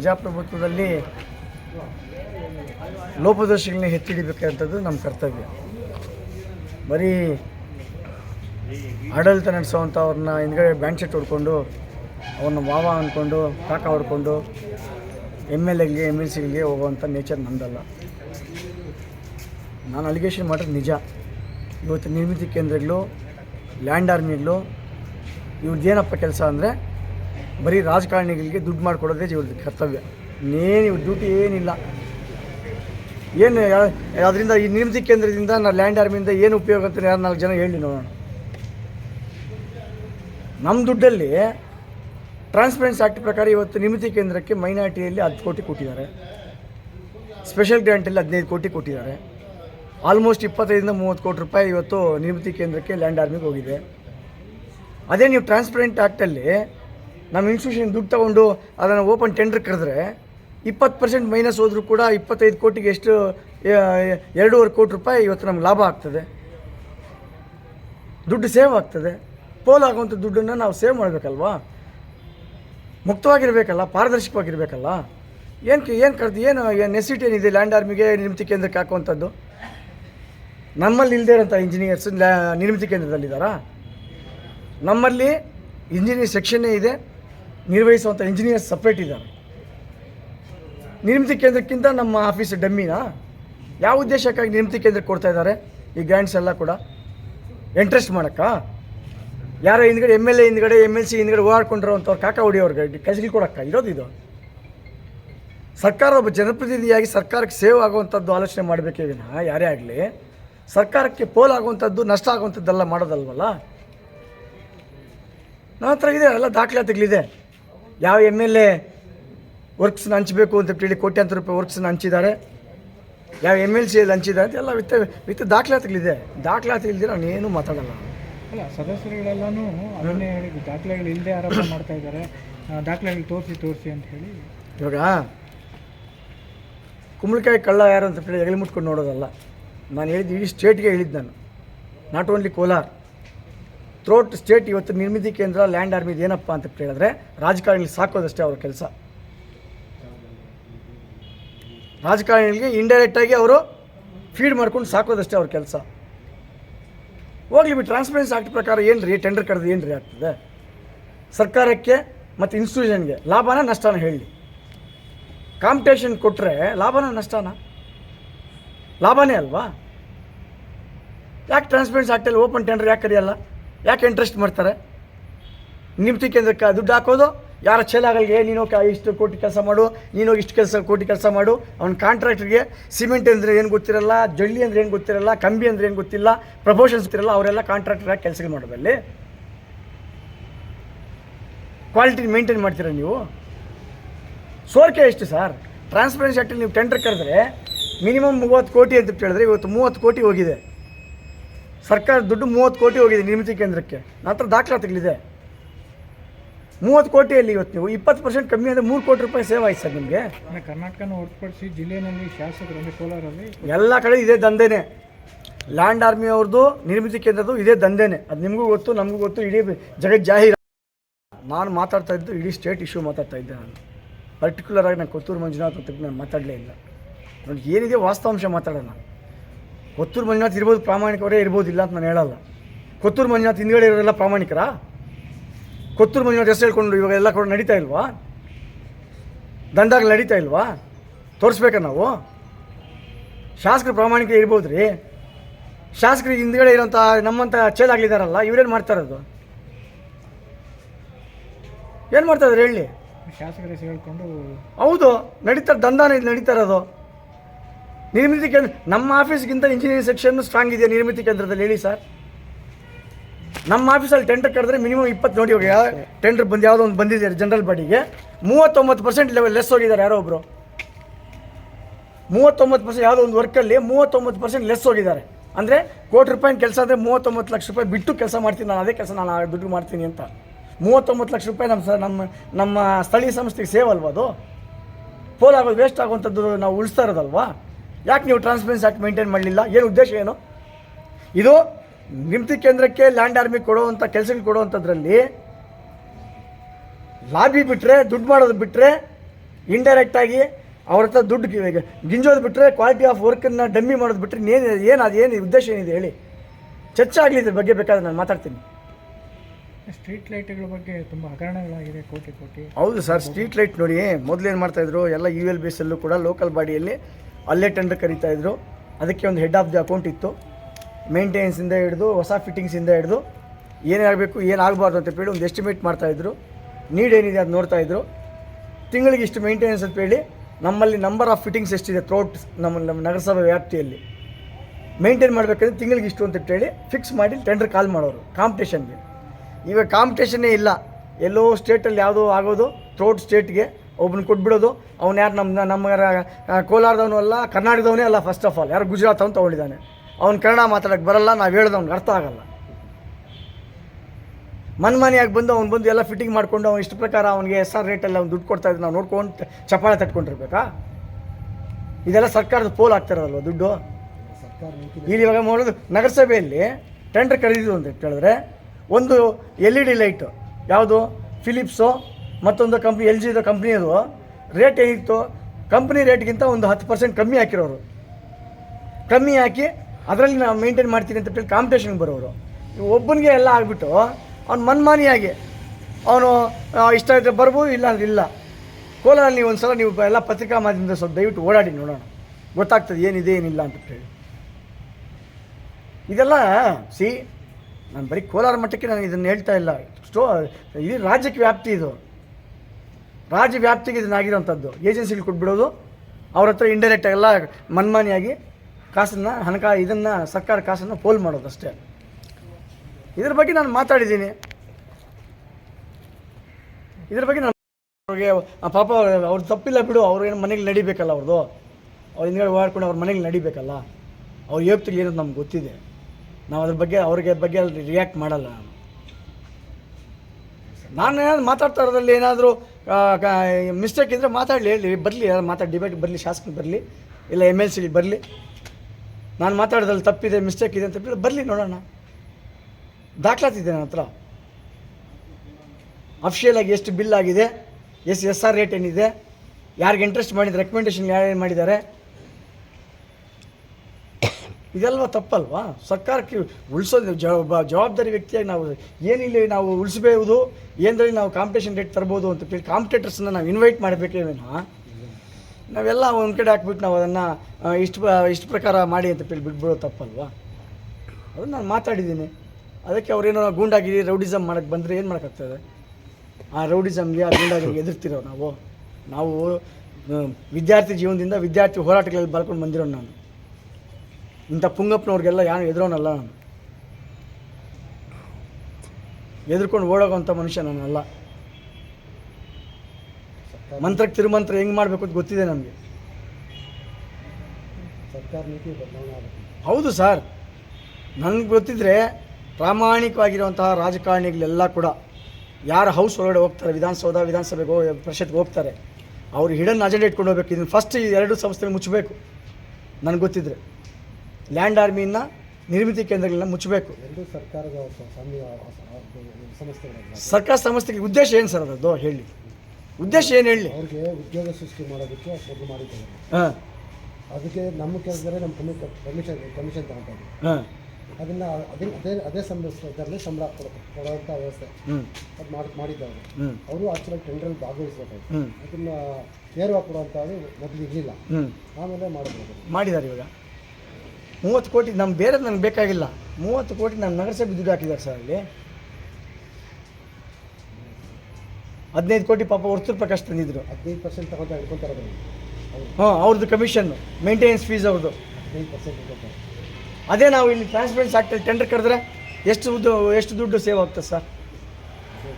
ಪ್ರಜಾಪ್ರಭುತ್ವದಲ್ಲಿ ಲೋಪದೋಷಗಳನ್ನ ಹೆಚ್ಚಿಡಿಬೇಕಂಥದ್ದು ನಮ್ಮ ಕರ್ತವ್ಯ. ಬರೀ ಆಡಳಿತ ನಡೆಸೋವಂಥ ಅವ್ರನ್ನ ಹಿಂದ್ಗಡೆ ಬ್ಯಾಂಡ್ ಶೆಟ್ ಹೊಡ್ಕೊಂಡು, ಅವ್ರನ್ನ ವಾವ ಅಂದ್ಕೊಂಡು ಕಾಕ ಹೊಡ್ಕೊಂಡು, ಎಂ ಎಲ್ ಎಗೆ, ಎಂ ಎಲ್ ಸಿಗಳಿಗೆ ಹೋಗುವಂಥ ನೇಚರ್ ನಮ್ಮದಲ್ಲ ನಾನು ಅಲಿಗೇಷನ್ ಮಾಡೋದು ನಿಜ. ಇವತ್ತು ನಿರ್ಮಿತಿ ಕೇಂದ್ರಗಳು, ಲ್ಯಾಂಡ್ ಆರ್ಮಿಗಳು ಇವ್ರದ್ದೇನಪ್ಪ ಕೆಲಸ ಅಂದರೆ ಬರೀ ರಾಜಕಾರಣಿಗಳಿಗೆ ದುಡ್ಡು ಮಾಡಿಕೊಡೋದೇ ಇವ್ರದ್ದು ಕರ್ತವ್ಯ. ಇನ್ನೇನು ಇವ್ರ ಡ್ಯೂಟಿ ಏನಿಲ್ಲ. ಏನು ಅದರಿಂದ ಈ ನಿರ್ಮಿತಿ ಕೇಂದ್ರದಿಂದ ನಾ ಲ್ಯಾಂಡ್ ಆರ್ಮಿಯಿಂದ ಏನು ಉಪಯೋಗ ಅಂತ ಯಾರು ನಾಲ್ಕು ಜನ ಹೇಳಿ ನೋಡೋಣ. ನಮ್ಮ ದುಡ್ಡಲ್ಲಿ ಟ್ರಾನ್ಸ್ಪರೆನ್ಸಿ ಆ್ಯಕ್ಟ್ ಪ್ರಕಾರ ಇವತ್ತು ನಿರ್ಮಿತಿ ಕೇಂದ್ರಕ್ಕೆ ಮೈನಾರಿಟಿಯಲ್ಲಿ ಹತ್ತು ಕೋಟಿ ಕೊಟ್ಟಿದ್ದಾರೆ. ಸ್ಪೆಷಲ್ ಗ್ರ್ಯಾಂಟಲ್ಲಿ ಹದಿನೈದು ಕೋಟಿ ಕೊಟ್ಟಿದ್ದಾರೆ. ಆಲ್ಮೋಸ್ಟ್ ಇಪ್ಪತ್ತೈದರಿಂದ ಮೂವತ್ತು ಕೋಟಿ ರೂಪಾಯಿ ಇವತ್ತು ನಿರ್ಮಿತಿ ಕೇಂದ್ರಕ್ಕೆ ಲ್ಯಾಂಡ್ ಆರ್ಮಿಗೆ ಹೋಗಿದೆ. ಅದೇ ನೀವು ಟ್ರಾನ್ಸ್ಪರೆಂಟ್ ಆ್ಯಕ್ಟಲ್ಲಿ ನಮ್ಮ ಇನ್ಸ್ಟಿಟ್ಯೂಷನ್ ದುಡ್ಡು ತಗೊಂಡು ಅದನ್ನು ಓಪನ್ ಟೆಂಡರ್ ಕರೆದ್ರೆ ಇಪ್ಪತ್ತು ಪರ್ಸೆಂಟ್ ಮೈನಸ್ ಹೋದರೂ ಕೂಡ ಇಪ್ಪತ್ತೈದು ಕೋಟಿಗೆ ಎಷ್ಟು ಎರಡೂವರೆ ಕೋಟಿ ರೂಪಾಯಿ ಇವತ್ತು ನಮ್ಗೆ ಲಾಭ ಆಗ್ತದೆ. ದುಡ್ಡು ಸೇವ್ ಆಗ್ತದೆ. ಪೋಲ್ ಆಗುವಂಥ ದುಡ್ಡನ್ನು ನಾವು ಸೇವ್ ಮಾಡಬೇಕಲ್ವಾ? ಮುಕ್ತವಾಗಿರಬೇಕಲ್ಲ, ಪಾರದರ್ಶಕವಾಗಿರಬೇಕಲ್ಲ? ಏನು ಏನು ಕರೆದು, ಏನು ನೆಸಿಟಿ ಏನಿದೆ? ಲ್ಯಾಂಡ್ ಆರ್ಮಿಗೆ ನಿರ್ಮಿತಿ ಕೇಂದ್ರಕ್ಕೆ ಹಾಕುವಂಥದ್ದು ನಮ್ಮಲ್ಲಿ ಇಲ್ಲದೇ ಇರೋಂಥ ಇಂಜಿನಿಯರ್ಸ್ ನಿರ್ಮಿತಿ ಕೇಂದ್ರದಲ್ಲಿದ್ದಾರಾ? ನಮ್ಮಲ್ಲಿ ಇಂಜಿನಿಯರ್ ಸೆಕ್ಷನ್ನೇ ಇದೆ. ನಿರ್ವಹಿಸುವಂಥ ಇಂಜಿನಿಯರ್ಸ್ ಸಪ್ರೇಟ್ ಇದ್ದಾರೆ. ನಿರ್ಮಿತಿ ಕೇಂದ್ರಕ್ಕಿಂತ ನಮ್ಮ ಆಫೀಸ್ ಡಮ್ಮಿನ? ಯಾವ ಉದ್ದೇಶಕ್ಕಾಗಿ ನಿರ್ಮಿತಿ ಕೇಂದ್ರಕ್ಕೆ ಕೊಡ್ತಾ ಇದ್ದಾರೆ? ಈ ಗ್ರ್ಯಾಂಡ್ಸ್ ಎಲ್ಲ ಕೂಡ. ಇಂಟ್ರೆಸ್ಟ್ ಮಾಡೋಕ್ಕಾ? ಯಾರೋ ಹಿಂದ್ಗಡೆ ಎಂ ಎಲ್ ಎ ಹಿಂದ್ಗಡೆ ಎಂ ಎಲ್ ಸಿ ಹಿಂದ್ಗಡೆ ಓಡಾಡ್ಕೊಂಡಿರೋವಂಥವ್ರು ಕಾಕ ಹೊಡಿಯೋರ್ಗೆ ಕಸಗಿ ಕೊಡೋಕ್ಕ? ಇರೋದು ಇದು. ಸರ್ಕಾರ ಒಬ್ಬ ಜನಪ್ರತಿನಿಧಿಯಾಗಿ ಸರ್ಕಾರಕ್ಕೆ ಸೇವ್ ಆಗುವಂಥದ್ದು ಆಲೋಚನೆ ಮಾಡಬೇಕೇ ವಿನಃ, ಯಾರೇ ಆಗಲಿ. ಸರ್ಕಾರಕ್ಕೆ ಪೋಲ್ ಆಗುವಂಥದ್ದು, ನಷ್ಟ ಆಗುವಂಥದ್ದೆಲ್ಲ ಮಾಡೋದಲ್ವಲ್ಲ? ನನ್ನ ಹತ್ರ ಇದೆ, ಎಲ್ಲ ದಾಖಲಾತಿಗಳಿದೆ. ಯಾವ ಎಂ ಎಲ್ ಎ ವರ್ಕ್ಸ್ನ ಹಂಚಬೇಕು ಅಂತ ಹೇಳಿ ಕೋಟ್ಯಾಂತರ ರೂಪಾಯಿ ವರ್ಕ್ಸ್ನ ಹಂಚಿದ್ದಾರೆ ಯಾವ ಎಂ ಎಲ್ ಸಿಯಲ್ಲಿ ಹಂಚಿದ್ದಾರೆ ಅಂತ ಎಲ್ಲ ವಿತ್ ವಿತ್ ದಾಖಲಾತಿಗಳಿದೆ. ದಾಖಲಾತಿ ನಾನು ಏನೂ ಮಾತಾಡಲ್ಲ. ಅಲ್ಲ ಸದಸ್ಯರುಗಳೆಲ್ಲನೂ ಅದನ್ನೇ ಹೇಳಿದ್ದು ದಾಖಲೆಗಳು ಇಲ್ಲದೆ ಆರೋಪ ಮಾಡ್ತಾ ಇದ್ದಾರೆ. ದಾಖಲೆಗಳು ತೋರಿಸಿ ತೋರಿಸಿ ಅಂತ ಹೇಳಿ. ಇವಾಗ ಕುಂಬಳಕಾಯಿ ಕಳ್ಳ ಯಾರು ಅಂತ ಹೇಳಿ ಎಗಲಿ ಮುಟ್ಕೊಂಡು ನೋಡೋದಲ್ಲ. ನಾನು ಹೇಳಿದ್ದು ಇಡೀ ಸ್ಟೇಟ್ಗೆ ಹೇಳಿದ್ದು ನಾನು. Not only Kolar. Throughout state ಇವತ್ತು ನಿರ್ಮಿತಿ ಕೇಂದ್ರ, ಲ್ಯಾಂಡ್ ಆರ್ಮಿ ಏನಪ್ಪ ಅಂತ ಕೇಳಿದ್ರೆ ರಾಜಕಾರಣಿಗಳು ಸಾಕೋದಷ್ಟೇ ಅವರ ಕೆಲಸ. ರಾಜಕಾರಣಿಗಳಿಗೆ ಇಂಡೈರೆಕ್ಟಾಗಿ ಅವರು ಫೀಡ್ ಮಾಡ್ಕೊಂಡು ಸಾಕೋದಷ್ಟೇ ಅವ್ರ ಕೆಲಸ. ಹೋಗ್ಲಿ ಬಿ ಟ್ರಾನ್ಸ್ಪರೆನ್ಸಿ ಆಕ್ಟ್ ಪ್ರಕಾರ ಏನು ರೀ ಟೆಂಡರ್ ಕರೆದು ಏನು ರೀ ಆಗ್ತದೆ? ಸರ್ಕಾರಕ್ಕೆ ಮತ್ತು ಇನ್ಸ್ಟಿಟ್ಯೂಷನ್ಗೆ ಲಾಭನ ನಷ್ಟನ ಹೇಳಿ? ಕಾಂಪಿಟೇಷನ್ ಕೊಟ್ಟರೆ ಲಾಭನ ನಷ್ಟನ? ಲಾಭನೇ ಅಲ್ವಾ? ಯಾಕೆ ಟ್ರಾನ್ಸ್ಪರೆನ್ಸಿ ಆಕ್ಟಲ್ಲಿ ಓಪನ್ ಟೆಂಡರ್ ಯಾಕೆ ಕರೆಯಲ್ಲ? ಯಾಕೆ ಇಂಟ್ರೆಸ್ಟ್ ಮಾಡ್ತಾರೆ? ನಿಮ್ತಿ ಕೇಂದ್ರಕ್ಕೆ ದುಡ್ಡು ಹಾಕೋದು? ಯಾರ ಚೇಲಾಗಳಿಗೆ ನೀನು ಇಷ್ಟು ಕೋಟಿ ಕೆಲಸ ಮಾಡು, ನೀನು ಇಷ್ಟು ಕೆಲಸ ಕೋಟಿ ಕೆಲಸ ಮಾಡು. ಅವ್ನ ಕಾಂಟ್ರಾಕ್ಟ್ರಿಗೆ ಸಿಮೆಂಟ್ ಅಂದರೆ ಏನು ಗೊತ್ತಿರಲ್ಲ, ಜಳ್ಳಿ ಅಂದರೆ ಏನು ಗೊತ್ತಿರಲ್ಲ, ಕಂಬಿ ಅಂದರೆ ಏನು ಗೊತ್ತಿಲ್ಲ ಪ್ರಪೋಷನ್ಸ್ ಗೊತ್ತಿರಲ್ಲ, ಅವರೆಲ್ಲ ಕಾಂಟ್ರಾಕ್ಟರ್ ಕೆಲಸಗಳು ಮಾಡೋದಲ್ಲಿ ಕ್ವಾಲಿಟಿ ಮೇಂಟೈನ್ ಮಾಡ್ತೀರಾ ನೀವು? ಸೋರಿಕೆ ಎಷ್ಟು ಸರ್? ಟ್ರಾನ್ಸ್ಪರೆನ್ಸಿ ಆ್ಯಕ್ಟಲ್ಲಿ ನೀವು ಟೆಂಡರ್ ಕರೆದ್ರೆ ಮಿನಿಮಮ್ ಮೂವತ್ತು ಕೋಟಿ ಅಂತ ಹೇಳಿದ್ರೆ ಇವತ್ತು ಮೂವತ್ತು ಕೋಟಿ ಹೋಗಿದೆ. ಸರ್ಕಾರ ದುಡ್ಡು ಮೂವತ್ತು ಕೋಟಿ ಹೋಗಿದೆ ನಿರ್ಮಿತಿ ಕೇಂದ್ರಕ್ಕೆ. ನಂತರ ದಾಖಲಾತಿಗಳಿದೆ. ಮೂವತ್ತು ಕೋಟಿಯಲ್ಲಿ ಇವತ್ತು ನೀವು ಇಪ್ಪತ್ತು ಪರ್ಸೆಂಟ್ ಕಮ್ಮಿ ಅಂದರೆ ಮೂರು ಕೋಟಿ ರೂಪಾಯಿ ಸೇವ್ ಆಯ್ತು ಸರ್ ನಿಮಗೆ. ಕರ್ನಾಟಕನ ಹೊರತುಪಡಿಸಿ ಜಿಲ್ಲೆಯಲ್ಲಿ ಶಾಸಕರು ಅಂದರೆ ಕೋಲಾರಲ್ಲಿ ಎಲ್ಲ ಕಡೆ ಇದೇ ದಂಧೆನೇ. ಲ್ಯಾಂಡ್ ಆರ್ಮಿ ಅವ್ರದ್ದು ನಿರ್ಮಿತಿ ಕೇಂದ್ರದ್ದು ಇದೇ ದಂಧೆನೇ. ಅದು ನಿಮಗೂ ಗೊತ್ತು ನಮಗೂ ಗೊತ್ತು ಇಡೀ ಜಗತ್ ಜಾಹೀರ. ನಾನು ಮಾತಾಡ್ತಾ ಇದ್ದು ಇಡೀ ಸ್ಟೇಟ್ ಇಶ್ಯೂ ಮಾತಾಡ್ತಾ ಇದ್ದೆ ನಾನು. ಪರ್ಟಿಕ್ಯುಲರ್ ಆಗಿ ನಾನು ಕೊತ್ತೂರು ಮಂಜುನಾಥ್ ಅಂತ ನಾನು ಮಾತಾಡಲೇ ಇಲ್ಲ. ನೋಡಿ ಏನಿದೆ ವಾಸ್ತವಾಂಶ ಮಾತಾಡೋಣ. ಕೊತ್ತೂರು ಮಂಜುನಾಥ್ ಇರ್ಬೋದು ಪ್ರಾಮಾಣಿಕವರೇ ಇರ್ಬೋದು ಇಲ್ಲ ಅಂತ ನಾನು ಹೇಳಲ್ಲ. ಕೊತ್ತೂರು ಮಂಜುನಾಥ್ ಹಿಂದ್ಗಡೆ ಇರೋರೆಲ್ಲ ಪ್ರಾಮಾಣಿಕರಾ? ಕೊತ್ತೂರು ಮಂಜುನಾಥ್ ಹೆಸರು ಹೇಳ್ಕೊಂಡು ಇವಾಗ ಎಲ್ಲ ಕೂಡ ನಡೀತಾ ಇಲ್ವಾ? ದಂಡಾಗ ನಡೀತಾ ಇಲ್ವಾ? ತೋರಿಸ್ಬೇಕಾ ನಾವು? ಶಾಸಕರು ಪ್ರಾಮಾಣಿಕ ಇರ್ಬೋದು ರೀ. ಶಾಸಕರಿಗೆ ಹಿಂದ್ಗಡೆ ಇರೋಂಥ ನಮ್ಮಂಥ ಚೇಲಾಗ್ಲಿದಾರಲ್ಲ ಇವ್ರೇನು ಮಾಡ್ತಾ ಇರೋದು? ಏನು ಮಾಡ್ತಾರೆ ಇದ್ದಾರೆ ಹೇಳಿ? ಶಾಸಕರ ಹೇಳ್ಕೊಂಡು ಹೌದು ನಡೀತಾರೆ ದಂಧಾನ ಇದು ನಡೀತಾ ಇರೋದು. ನಿರ್ಮಿತಿ ಕೇಂದ್ರ, ನಮ್ಮ ಆಫೀಸ್ಗಿಂತ ಇಂಜಿನಿಯರಿಂಗ್ ಸೆಕ್ಷನ್ ಸ್ಟ್ರಾಂಗ್ ಇದೆಯಾ ನಿರ್ಮಿತಿ ಕೇಂದ್ರದಲ್ಲಿ? ಹೇಳಿ ಸರ್ ನಮ್ಮ ಆಫೀಸಲ್ಲಿ ಟೆಂಡರ್ ಕರೆದ್ರೆ ಮಿನಿಮಮ್ ಇಪ್ಪತ್ತು ನೋಡಿ ಹೋಗಿ. ಟೆಂಡರ್ ಬಂದು, ಯಾವುದೋ ಒಂದು ಬಂದಿದೆ ಜನರಲ್ ಬಾಡಿಗೆ ಮೂವತ್ತೊಂಬತ್ತು ಪರ್ಸೆಂಟ್ ಲೆವೆಲ್ ಲೆಸ್ ಹೋಗಿದ್ದಾರೆ ಯಾರೋ ಒಬ್ಬರು ಮೂವತ್ತೊಂಬತ್ತು ಪರ್ಸೆಂಟ್ ಯಾವುದೋ ಒಂದು ವರ್ಕಲ್ಲಿ ಮೂವತ್ತೊಂಬತ್ತು ಪರ್ಸೆಂಟ್ ಲೆಸ್ ಹೋಗಿದ್ದಾರೆ. ಅಂದರೆ ಕೋಟಿ ರೂಪಾಯಿ ಕೆಲಸ ಅಂದರೆ ಮೂವತ್ತೊಂಬತ್ತು ಲಕ್ಷ ರೂಪಾಯಿ ಬಿಟ್ಟು ಕೆಲಸ ಮಾಡ್ತೀನಿ ನಾನು, ಅದೇ ಕೆಲಸ ನಾನು ಬಿಟ್ಟು ಮಾಡ್ತೀನಿ ಅಂತ. ಮೂವತ್ತೊಂಬತ್ತು ಲಕ್ಷ ರೂಪಾಯಿ ನಮ್ಮ ಸರ್ ನಮ್ಮ ನಮ್ಮ ಸ್ಥಳೀಯ ಸಂಸ್ಥೆಗೆ ಸೇವ್ ಅಲ್ವಾ ಅದು? ಪೋಲ್ ಆಗೋದು ವೇಸ್ಟ್ ಆಗುವಂಥದ್ದು ನಾವು ಉಳಿಸ್ತಾ ಇರೋದಲ್ವಾ? ಯಾಕೆ ನೀವು ಟ್ರಾನ್ಸ್ಪರೆನ್ಸಿ ಆ್ಯಕ್ಟ್ ಮೇಂಟೈನ್ ಮಾಡಲಿಲ್ಲ? ಏನು ಉದ್ದೇಶ ಏನು? ಇದು ನಿಮ್ತಿ ಕೇಂದ್ರಕ್ಕೆ ಲ್ಯಾಂಡ್ ಆರ್ಮಿ ಕೊಡುವಂಥ ಕೆಲಸಗಳು ಕೊಡುವಂಥದ್ರಲ್ಲಿ ಲಾಬಿ ಬಿಟ್ಟರೆ ದುಡ್ಡು ಮಾಡೋದು ಬಿಟ್ಟರೆ ಇಂಡೈರೆಕ್ಟಾಗಿ ಅವ್ರ ಹತ್ರ ದುಡ್ಡು ಗಿಂಜೋದು ಬಿಟ್ಟರೆ ಕ್ವಾಲಿಟಿ ಆಫ್ ವರ್ಕನ್ನು ಡಮ್ಮಿ ಮಾಡೋದು ಬಿಟ್ಟರೆ ಏನು ಏನು ಅದು ಏನು ಉದ್ದೇಶ ಏನಿದೆ ಹೇಳಿ. ಚರ್ಚೆ ಆಗಲಿ ಇದ್ರ ಬಗ್ಗೆ ಬೇಕಾದ್ರೆ ನಾನು ಮಾತಾಡ್ತೀನಿ. ಸ್ಟ್ರೀಟ್ ಲೈಟ್ಗಳ ಬಗ್ಗೆ ತುಂಬ ಹಗರಣಗಳಾಗಿದೆ ಕೋಟಿ ಕೋಟಿ. ಹೌದು ಸರ್ ಸ್ಟ್ರೀಟ್ ಲೈಟ್ ನೋಡಿ ಮೊದಲು ಏನು ಮಾಡ್ತಾಯಿದ್ರು ಎಲ್ಲ ಯು ಎಲ್ ಬೇಸಲ್ಲೂ ಕೂಡ ಲೋಕಲ್ ಬಾಡಿಯಲ್ಲಿ ಅಲ್ಲೇ ಟೆಂಡರ್ ಕರೀತಾ ಇದ್ರು. ಅದಕ್ಕೆ ಒಂದು ಹೆಡ್ ಆಫ್ ದಿ ಅಕೌಂಟ್ ಇತ್ತು. ಮೇಂಟೆನೆನ್ಸಿಂದ ಹಿಡಿದು, ಹೊಸ ಫಿಟ್ಟಿಂಗ್ಸಿಂದ ಹಿಡಿದು ಏನಾಗಬೇಕು ಏನಾಗಬಾರ್ದು ಅಂತ ಹೇಳಿ ಒಂದು ಎಸ್ಟಿಮೇಟ್ ಮಾಡ್ತಾಯಿದ್ರು ನೀಡ್ ಏನಿದೆ ಅದು ನೋಡ್ತಾಯಿದ್ರು ತಿಂಗಳಿಗೆ ಇಷ್ಟು ಮೇಂಟೆನೆನ್ಸ್ ಅಂತ ಹೇಳಿ ನಮ್ಮಲ್ಲಿ ನಂಬರ್ ಆಫ್ ಫಿಟ್ಟಿಂಗ್ಸ್ ಎಷ್ಟಿದೆ ಥ್ರೋಟ್ ನಮ್ಮ ನಮ್ಮ ನಗರಸಭೆ ವ್ಯಾಪ್ತಿಯಲ್ಲಿ. ಮೇಂಟೈನ್ ಮಾಡಬೇಕಂದ್ರೆ ತಿಂಗಳಿಗೆ ಇಷ್ಟು ಅಂತ ಹೇಳಿ ಫಿಕ್ಸ್ ಮಾಡಿ ಟೆಂಡರ್ ಕಾಲ್ ಮಾಡೋರು ಕಾಂಪಿಟೇಷನ್ಗೆ ಈಗ ಕಾಂಪಿಟೇಷನ್ನೇ ಇಲ್ಲ. ಎಲ್ಲೋ ಸ್ಟೇಟಲ್ಲಿ ಯಾವುದೋ ಆಗೋದು ಥ್ರೋಟ್ ಸ್ಟೇಟ್ಗೆ ಒಬ್ಬನ ಕೊಟ್ಬಿಡೋದು ಅವ್ನು ಯಾರು ನಮ್ಮ ನಮ್ಮ ಕೋಲಾರದವನು ಅಲ್ಲ, ಕರ್ನಾಟಕದವನೇ ಅಲ್ಲ ಫಸ್ಟ್ ಆಫ್ ಆಲ್ ಯಾರು ಗುಜರಾತ್ ಅವನು ತೊಗೊಂಡಿದ್ದಾನೆ. ಅವ್ನು ಕನ್ನಡ ಮಾತಾಡೋಕ್ಕೆ ಬರಲ್ಲ, ನಾವು ಹೇಳೋದು ಅವ್ನಿಗೆ ಅರ್ಥ ಆಗಲ್ಲ. ಮನ್ಮಾನಿಯಾಗಿ ಬಂದು ಅವ್ನು ಬಂದು ಎಲ್ಲ ಫಿಟ್ಟಿಂಗ್ ಮಾಡಿಕೊಂಡು ಅವ್ನು ಇಷ್ಟು ಪ್ರಕಾರ ಅವನಿಗೆ ಎಸ್ ಆರ್ ರೇಟಲ್ಲಿ ಅವ್ನು ದುಡ್ಡು ಕೊಡ್ತಾ ಇದ್ದ ನಾವು ನೋಡ್ಕೊಂಡು ಚಪ್ಪಾಳೆ ತಟ್ಕೊಂಡಿರ್ಬೇಕಾ? ಇದೆಲ್ಲ ಸರ್ಕಾರದ ಪೋಲ್ ಆಗ್ತಾರಲ್ವ ದುಡ್ಡು? ಇಲ್ಲಿ ಇವಾಗ ನೋಡೋದು ನಗರಸಭೆಯಲ್ಲಿ ಟೆಂಡರ್ ಕರೆದಿದ್ದು ಅಂತ ಹೇಳಿದ್ರೆ ಒಂದು ಎಲ್ ಇ ಡಿ ಲೈಟು ಯಾವುದು? ಫಿಲಿಪ್ಸು ಮತ್ತೊಂದು ಕಂಪ್ನಿ, ಎಲ್ ಜಿದು ಕಂಪ್ನಿಯದು ರೇಟ್ ಏನಿತ್ತು ಕಂಪ್ನಿ ರೇಟ್ಗಿಂತ ಒಂದು ಹತ್ತು ಪರ್ಸೆಂಟ್ ಕಮ್ಮಿ ಹಾಕಿರೋರು. ಕಮ್ಮಿ ಹಾಕಿ ಅದರಲ್ಲಿ ನಾವು ಮೇಂಟೈನ್ ಮಾಡ್ತೀನಿ ಅಂತ ಹೇಳಿ ಕಾಂಪಿಟೇಷನ್ಗೆ ಬರೋರು. ಒಬ್ಬನಿಗೆ ಎಲ್ಲ ಆಗಿಬಿಟ್ಟು ಅವ್ನು ಮನ್ಮಾನಿಯಾಗಿ, ಅವನು ಇಷ್ಟ ಇದ್ದರೆ ಬರ್ಬೋದು, ಇಲ್ಲ ಅಂದ್ರೆ ಇಲ್ಲ. ಕೋಲಾರಲ್ಲಿ ಒಂದು ಸಲ ನೀವು ಎಲ್ಲ ಪತ್ರಿಕಾ ಮಾಧ್ಯಮದಿಂದ ಸ್ವಲ್ಪ ದಯವಿಟ್ಟು ಓಡಾಡಿ ನೋಡೋಣ. ಗೊತ್ತಾಗ್ತದೆ ಏನಿದೆ, ಏನಿಲ್ಲ ಅಂತ ಹೇಳಿ. ಇದೆಲ್ಲ, ಸಿ, ನಾನು ಬರೀ ಕೋಲಾರ ಮಟ್ಟಕ್ಕೆ ನಾನು ಇದನ್ನು ಹೇಳ್ತಾ ಇಲ್ಲ. ಸ್ಟೋ, ಇಡೀ ರಾಜ್ಯಕ್ಕೆ ವ್ಯಾಪ್ತಿ ಇದು. ರಾಜ್ಯ ವ್ಯಾಪ್ತಿಗೆ ಇದನ್ನಾಗಿರೋಂಥದ್ದು ಏಜೆನ್ಸಿಗಳು ಕೊಟ್ಬಿಡೋದು, ಅವ್ರ ಹತ್ರ ಇಂಡೈರೆಕ್ಟ್ ಎಲ್ಲ ಮನ್ಮಾನಿಯಾಗಿ ಕಾಸನ್ನು, ಹಣಕಾ, ಇದನ್ನು ಸರ್ಕಾರ ಕಾಸನ್ನು ಪೋಲ್ ಮಾಡೋದು ಅಷ್ಟೇ. ಇದ್ರ ಬಗ್ಗೆ ನಾನು ಮಾತಾಡಿದ್ದೀನಿ. ಇದ್ರ ಬಗ್ಗೆ ನಾನು ಅವ್ರಿಗೆ ಪಾಪ ಅವ್ರು ತಪ್ಪಿಲ್ಲ ಬಿಡು, ಅವ್ರು ಏನು ಮನೆಗೆ ನಡಿಬೇಕಲ್ಲ ಅವ್ರದ್ದು ಅವ್ರು ಹಿಂದೆ ಓಡಾಡ್ಕೊಂಡು ಅವ್ರ ಮನೆಗೆ ನಡಿಬೇಕಲ್ಲ. ಅವ್ರ ಯೋಗ್ತಿಗೆ ಏನಂತ ನಮ್ಗೆ ಗೊತ್ತಿದೆ. ನಾವು ಅದ್ರ ಬಗ್ಗೆ, ಅವ್ರಿಗೆ ಬಗ್ಗೆ ರಿಯಾಕ್ಟ್ ಮಾಡಲ್ಲ. ನಾನು ಏನಾದರೂ ಮಾತಾಡ್ತಾ ಇರೋದ್ರಲ್ಲಿ ಏನಾದರೂ ಮಿಸ್ಟೇಕ್ ಇದ್ದರೆ ಮಾತಾಡಲಿ, ಹೇಳಿ, ಬರಲಿ, ಯಾರು ಮಾತಾಡಿ ಡಿಬೇಟ್ ಬರಲಿ ಶಾಸಕ ಬರಲಿ, ಇಲ್ಲ ಎಂ ಎಲ್ ಸಿಗೆ ಬರಲಿ. ನಾನು ಮಾತಾಡೋದ್ರಲ್ಲಿ ತಪ್ಪಿದೆ ಮಿಸ್ಟೇಕ್ ಇದೆ ಅಂತ ಬರಲಿ ನೋಡೋಣ. ದಾಖಲಾತಿದೆ ನನ್ನ ಹತ್ರ. ಅಫಿಷಿಯಲ್ ಆಗಿ ಎಷ್ಟು ಬಿಲ್ ಆಗಿದೆ, ಎಷ್ಟು ಎಸ್ ಆರ್ ರೇಟ್ ಏನಿದೆ, ಯಾರಿಗೆ ಇಂಟ್ರೆಸ್ಟ್ ಮಾಡಿದ ಯಾರು ಏನು ಮಾಡಿದ್ದಾರೆ ಇದೆಲ್ವ ತಪ್ಪಲ್ವಾ? ಸರ್ಕಾರಕ್ಕೆ ಉಳಿಸೋದು ಜವಾಬ ಜವಾಬ್ದಾರಿ ವ್ಯಕ್ತಿಯಾಗಿ ನಾವು ಏನಿಲ್ಲ ನಾವು ಉಳಿಸಬಹುದು ಏನರಲ್ಲಿ ನಾವು ಕಾಂಪಿಟೇಷನ್ ರೇಟ್ ತರ್ಬೋದು ಅಂತ ಕೇಳಿ ಕಾಂಪಿಟೇಟರ್ಸ್ನ ನಾವು ಇನ್ವೈಟ್ ಮಾಡಬೇಕೇ ವಿನಃ, ನಾವೆಲ್ಲ ಒಂದು ಕಡೆ ಹಾಕ್ಬಿಟ್ಟು ನಾವು ಅದನ್ನು ಇಷ್ಟು ಇಷ್ಟು ಪ್ರಕಾರ ಮಾಡಿ ಅಂತ ಕೇಳಿ ಬಿಟ್ಬಿಡೋದು ತಪ್ಪಲ್ವಾ? ಅದು ನಾನು ಮಾತಾಡಿದ್ದೀನಿ. ಅದಕ್ಕೆ ಅವರೇನೋ ಗೂಂಡಾಗಿರಿ ರೌಡಿಸಮ್ ಮಾಡೋಕ್ಕೆ ಬಂದರೆ ಏನು ಮಾಡೋಕ್ಕಾಗ್ತದೆ? ಆ ರೌಡಿಸಮ್ಗೆ ಆ ಗೂಂಡಾಗಿರಿಗೆ ಎದುರ್ತಿರೋ ನಾವು? ನಾವು ವಿದ್ಯಾರ್ಥಿ ಜೀವನದಿಂದ ವಿದ್ಯಾರ್ಥಿ ಹೋರಾಟಗಳಲ್ಲಿ ಬರ್ಕೊಂಡು ಬಂದಿರೋ ನಾನು. ಇಂಥ ಪುಂಗಪ್ಪನವ್ರಿಗೆಲ್ಲ ಯಾರು ಎದುರೋನಲ್ಲ ನಾನು. ಎದುರ್ಕೊಂಡು ಓಡೋಗೋಂಥ ಮನುಷ್ಯ ನಾನಲ್ಲ ಮಂತ್ರಕ್ಕೆ ತಿರುಮಂತ್ರ ಹೆಂಗೆ ಮಾಡಬೇಕು ಅಂತ ಗೊತ್ತಿದೆ ನಮಗೆ ಸರ್ಕಾರ ನೀತಿ ಬದಲಾವಣೆ ಹೌದು ಸರ್. ನನಗೆ ಗೊತ್ತಿದ್ರೆ ಪ್ರಾಮಾಣಿಕವಾಗಿರುವಂತಹ ರಾಜಕಾರಣಿಗಳೆಲ್ಲ ಕೂಡ ಯಾರು ಹೌಸ್ ಒಳಗಡೆ ಹೋಗ್ತಾರೆ ವಿಧಾನಸೌಧ ವಿಧಾನಸಭೆಗೆ ಹೋಗಿ ಪರಿಷತ್ಗೆ ಹೋಗ್ತಾರೆ ಅವ್ರು ಹಿಡನ್ ಅಜೆಂಡ ಇಟ್ಕೊಂಡು ಹೋಗ್ಬೇಕು. ಇದನ್ನು ಫಸ್ಟ್ ಈ ಎರಡು ಸಂಸ್ಥೆ ಮುಚ್ಚಬೇಕು. ನನಗೆ ಗೊತ್ತಿದ್ರೆ. ಲ್ಯಾಂಡ್ ಆರ್ಮಿನ ನಿರ್ಮಿತಿ ಕೇಂದ್ರಗಳನ್ನ ಮುಚ್ಚಬೇಕು. ಸರ್ಕಾರದ ಸರ್ಕಾರ ಸಂಸ್ಥೆಗೆ ಉದ್ದೇಶ ಏನು ಸರ್ ಅದು ಹೇಳಿ. ಉದ್ದೇಶ ಏನು ಹೇಳಿ? ಅವ್ರಿಗೆ ಉದ್ಯೋಗ ಸೃಷ್ಟಿ ಮಾಡೋದಕ್ಕೆ ಮೊದಲು ಮಾಡಿದ್ದಾರೆ. ಹಾಂ. ಅದಕ್ಕೆ ನಮ್ಮ ಕೆಲಸದಲ್ಲಿ ನಮ್ಮ ಕಮಿ ಕಮಿಷನ್ ಕಮಿಷನ್ ತಗೊಳ್ತಾರೆ ಹಾಂ. ಅದನ್ನು ಅದೇ ಅದೇ ಅದೇ ಸಂಬಳದಲ್ಲಿ ಸಂಬಳ ಕೊಡ ಕೊಡುವಂಥ ವ್ಯವಸ್ಥೆ ಅದು ಮಾಡಿ ಮಾಡಿದ್ದಾರೆ. ಅವರು ಆಕ್ಚುಲಿ ಟೆಂಡರ್ ಭಾಗವಹಿಸಬೇಕಾಯ್ತು. ಅದನ್ನ ಅದನ್ನು ನೇರವಾಗಿ ಕೊಡುವಂಥ ಮೊದಲು ಇರಲಿಲ್ಲ. ಆಮೇಲೆ ಮಾಡಬಹುದು ಮಾಡಿದ್ದಾರೆ ಇವಾಗ. ಮೂವತ್ತು ಕೋಟಿ ನಮ್ಮ ಬೇರೆ ನನಗೆ ಬೇಕಾಗಿಲ್ಲ. ಮೂವತ್ತು ಕೋಟಿ ನಾನು ನಗರಸಭೆ ದುಡ್ಡು ಹಾಕಿದ್ದಾರೆ ಸರ್ ಅಲ್ಲಿ. ಹದಿನೈದು ಕೋಟಿ ಪಾಪ ಹೊತ್ತು ರೂಪಾಯಿ ಕಷ್ಟ ತಂದಿದ್ರು. ಹದಿನೈದು ಪರ್ಸೆಂಟ್ ತಗೊಂತ ಹ್ಞೂ ಹಾಂ ಅವ್ರದ್ದು ಕಮಿಷನ್ನು ಮೇಂಟೆನೆನ್ಸ್ ಫೀಸ್ ಅವ್ರದ್ದು ಹದಿನೈದು ಪರ್ಸೆಂಟ್ ಅದೇ ನಾವು ಇಲ್ಲಿ ಟ್ರಾನ್ಸ್ಪರೆನ್ಸಿ ಆಕ್ಟಲ್ಲಿ ಟೆಂಡರ್ ಕರೆದ್ರೆ ಎಷ್ಟು ಎಷ್ಟು ದುಡ್ಡು ಸೇವ್ ಆಗ್ತದೆ ಸರ್?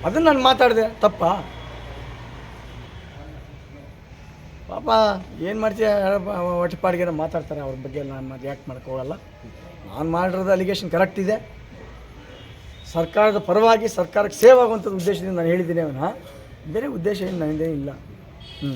ಅದನ್ನು ನಾನು ಮಾತಾಡಿದೆ ತಪ್ಪಾ? ಪಾಪ, ಏನು ಮಾಡ್ತೀಯ? ಹೊಟ್ಟೆಪಾಡಿಗೆ ಮಾತಾಡ್ತಾರೆ, ಅವ್ರ ಬಗ್ಗೆ ನಾನು ರಿಯಾಕ್ಟ್ ಮಾಡ್ಕೊಳ್ಳಲ್ಲ ನಾನು ಮಾಡಿರೋದು ಅಲಿಗೇಷನ್ ಕರೆಕ್ಟ್ ಇದೆ. ಸರ್ಕಾರದ ಪರವಾಗಿ ಸರ್ಕಾರಕ್ಕೆ ಸೇವ್ ಆಗುವಂಥದ್ದು ಉದ್ದೇಶದಿಂದ ನಾನು ಹೇಳಿದ್ದೀನಿ ಅವನ. ಬೇರೆ ಉದ್ದೇಶ ಏನು, ನನ್ನದೇ ಇಲ್ಲ ಹ್ಞೂ